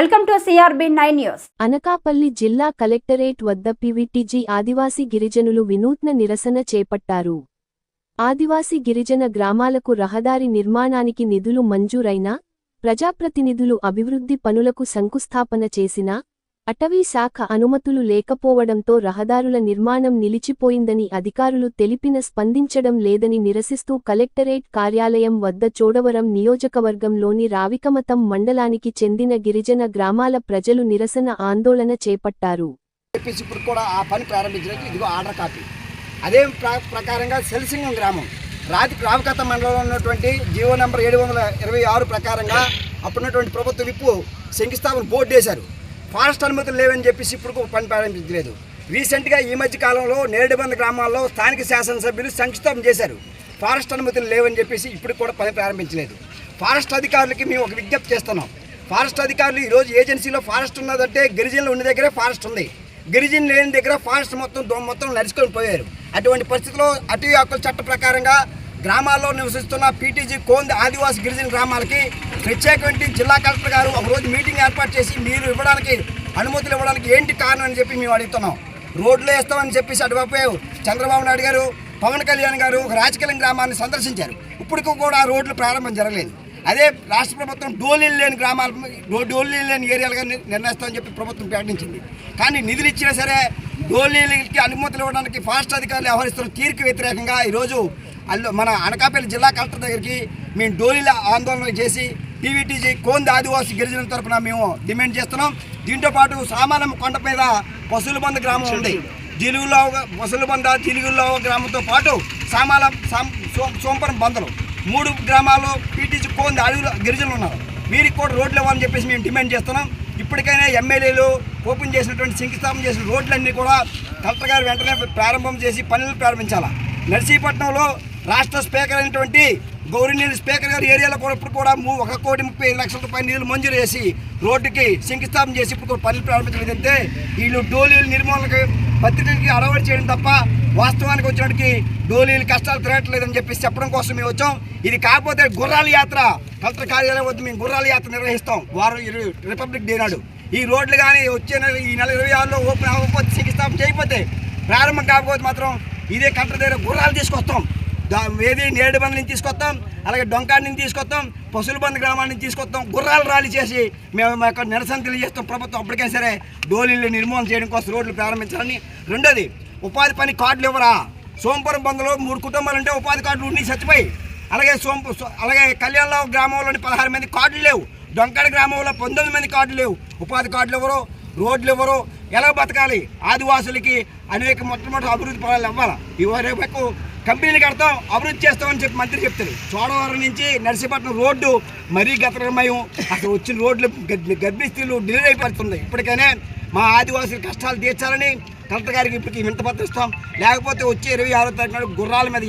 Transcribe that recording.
Welcome to CRB nine news. Anakapalli జిల్లా collectorate వద్ద పివిటిజి ఆదివాసీ గిరిజనులు వినూత్న నిరసన చేపట్టారు. ఆదివాసీ గిరిజన గ్రామాలకు రహదారి నిర్మాణానికి నిధులు మంజూరైనా ప్రజాప్రతినిధులు అభివృద్ధి పనులకు శంకుస్థాపన చేసినా అటవీ శాఖ అనుమతులు లేకపోవడంతో రహదారుల నిర్మాణం నిలిచిపోయిందని అధికారులు తెలిపిన స్పందించడం లేదని నిరసిస్తూ కలెక్టరేట్ కార్యాలయం వద్ద చోడవరం నియోజకవర్గంలోని రావికమతం మండలానికి చెందిన గిరిజన గ్రామాల ప్రజలు నిరసన ఆందోళన చేపట్టారు. కూడా ఆ పని ప్రారంభించడానికి ఇదిగో ఆర్డర్ కాపీ. అదే ప్రకారంగా సెల్సింగం గ్రామం. రాతి రావికత మండలంలో ఉన్నటువంటి జీవో నంబర్ ఏడు వందల ఇరవై ఆరు ప్రకారంగా అప్పుడున్నటువంటి ప్రభుత్వ విప్పు శంకుస్థాపన బోర్డు వేశారు. ఫారెస్ట్ అనుమతులు లేవని చెప్పేసి ఇప్పుడు పని ప్రారంభించలేదు. రీసెంట్గా ఈ మధ్య కాలంలో నేరేడుబంద గ్రామాల్లో స్థానిక శాసనసభ్యులు సంక్షిప్తం చేశారు. ఫారెస్ట్ అనుమతులు లేవని చెప్పేసి ఇప్పుడు కూడా పని ప్రారంభించలేదు. ఫారెస్ట్ అధికారులకి మేము ఒక విజ్ఞప్తి చేస్తున్నాం. ఫారెస్ట్ అధికారులు ఈరోజు ఏజెన్సీలో ఫారెస్ట్ ఉన్నదంటే గిరిజనులు ఉన్న దగ్గరే ఫారెస్ట్ ఉంది. గిరిజన లేని దగ్గర ఫారెస్ట్ మొత్తం మొత్తం నడుచుకొని పోయారు. అటువంటి పరిస్థితుల్లో అటవీ హక్కుల చట్ట ప్రకారంగా గ్రామాల్లో నివసిస్తున్న పీటీజీ కోంది ఆదివాసీ గిరిజన గ్రామాలకి ప్రత్యేకమైన జిల్లా కలెక్టర్ గారు ఒకరోజు మీటింగ్ ఏర్పాటు చేసి మీరు ఇవ్వడానికి అనుమతులు ఇవ్వడానికి ఏంటి కారణం అని చెప్పి మేము అడుగుతున్నాం. రోడ్లు వేస్తామని చెప్పేసి అటువైపు చంద్రబాబు నాయుడు గారు పవన్ కళ్యాణ్ గారు ఒక రాజకీయ గ్రామాన్ని సందర్శించారు. ఇప్పటికి కూడా ఆ రోడ్లు ప్రారంభం జరగలేదు. అదే రాష్ట్ర ప్రభుత్వం డోలీలు లేని గ్రామాలు డోలీలు లేని ఏరియాలుగా నిర్ణయిస్తామని చెప్పి ప్రభుత్వం ప్రకటించింది. కానీ నిధులు ఇచ్చినా సరే డోలీలకి అనుమతులు ఇవ్వడానికి ఫాస్ట్ అధికారులు వ్యవహరిస్తున్న తీరుకు వ్యతిరేకంగా ఈరోజు అల్లు మన అనకాపల్లి జిల్లా కలెక్టర్ దగ్గరికి మేము డోలీల ఆందోళన చేసి పీవీటీజీ కోంది ఆదివాసీ గిరిజనుల తరపున మేము డిమాండ్ చేస్తున్నాం. దీంతో పాటు సామానం కొండ మీద పశువుల గ్రామం ఉంది. జిలుగులో పశువుల బంద జిలుగుల్లో గ్రామంతో పాటు సామాల సాం- సో- బందలు మూడు గ్రామాల్లో పీటీజీ కోంది అడవులు గిరిజనులు ఉన్నారు. వీరికి కూడా రోడ్లు ఇవ్వాలని చెప్పేసి మేము డిమాండ్ చేస్తున్నాం. ఇప్పటికైనా ఎమ్మెల్యేలు ఓపెన్ చేసినటువంటి శంకుస్థాపన చేసిన రోడ్లన్నీ కూడా కలెక్టర్ గారు వెంటనే ప్రారంభం చేసి పనులు ప్రారంభించాలా? నర్సీపట్నంలో రాష్ట్ర స్పీకర్ అయినటువంటి గౌరవనీయులు స్పీకర్ గారి ఏరియాలో కూడా ఇప్పుడు కూడా ము- ఒక కోటి ముప్పై లక్షల రూపాయల నిధులు మంజూరు చేసి రోడ్డుకి శంకుస్థాపన చేసి ఇప్పుడు పనులు ప్రారంభించలేదంటే వీళ్ళు డోలీలు నిర్మూలనకి పత్రికలకి అలవాటు చేయడం తప్ప వాస్తవానికి వచ్చినట్టుకి డోలీలు కష్టాలు తిరగట్లేదని చెప్పేసి చెప్పడం కోసం మేము వచ్చాం. ఇది కాకపోతే గుర్రాల యాత్ర. కలెక్టర్ కార్యాలయం వద్ద మేము గుర్రాల యాత్ర నిర్వహిస్తాం. వారం రిపబ్లిక్ డే నాడు. ఈ రోడ్లు కానీ వచ్చే నెల ఈ నెల ఇరవై ఆరులో ఓపెన్ అవ్వకపోతే శంకుస్థాపన చేయకపోతే ప్రారంభం కాకపోతే మాత్రం ఇదే కలెక్టర్ దగ్గర గుర్రాలు తీసుకొస్తాం. ఏది నేడు బంధు నుంచి తీసుకొస్తాం అలాగే డొంకాడి నుంచి తీసుకొస్తాం పశువుల బంధు గ్రామాల నుంచి తీసుకొస్తాం గుర్రాలు ర్యాలీ చేసి మేము మా యొక్క నిరసన తెలియజేస్తాం ప్రభుత్వం అప్పటికైనా సరే డోలీలు నిర్మూలన చేయడం కోసం రోడ్లు ప్రారంభించాలని. రెండోది ఉపాధి పని కార్డులు ఇవ్వరా సోంపురం బంధులో మూడు కుటుంబాలు ఉంటే ఉపాధి కార్డులు ఉండి చచ్చిపోయి అలాగే సోంపు అలాగే కళ్యాణరావు గ్రామంలోని పదహారు మంది కార్డులు లేవు డొంకడ గ్రామంలో పంతొమ్మిది మంది కార్డులు లేవు. ఉపాధి కార్డులు ఎవరు? రోడ్లు ఎవరు? ఎలా బతకాలి? ఆదివాసులకి అనేక మొట్టమొదటి అభివృద్ధి ఫలాలు ఇవ్వాలి? ఈ కంపెనీలు కడతాం అభివృద్ధి చేస్తామని చెప్పి మంత్రి చెప్తారు చోడవరం నుంచి నర్సీపట్నం రోడ్డు మరీ గతమయం అసలు వచ్చిన రోడ్లు గర్భి- గర్భిణీ స్త్రీలు డిలే అయిపోతున్నాయి ఇప్పటికైనా మా ఆదివాసుల కష్టాలు తీర్చాలని కలెక్టర్ గారికి ఇప్పటికి వింత పత్రిస్తాం లేకపోతే వచ్చే ఇరవై ఆరో తారీఖు నాడు గుర్రాల మీద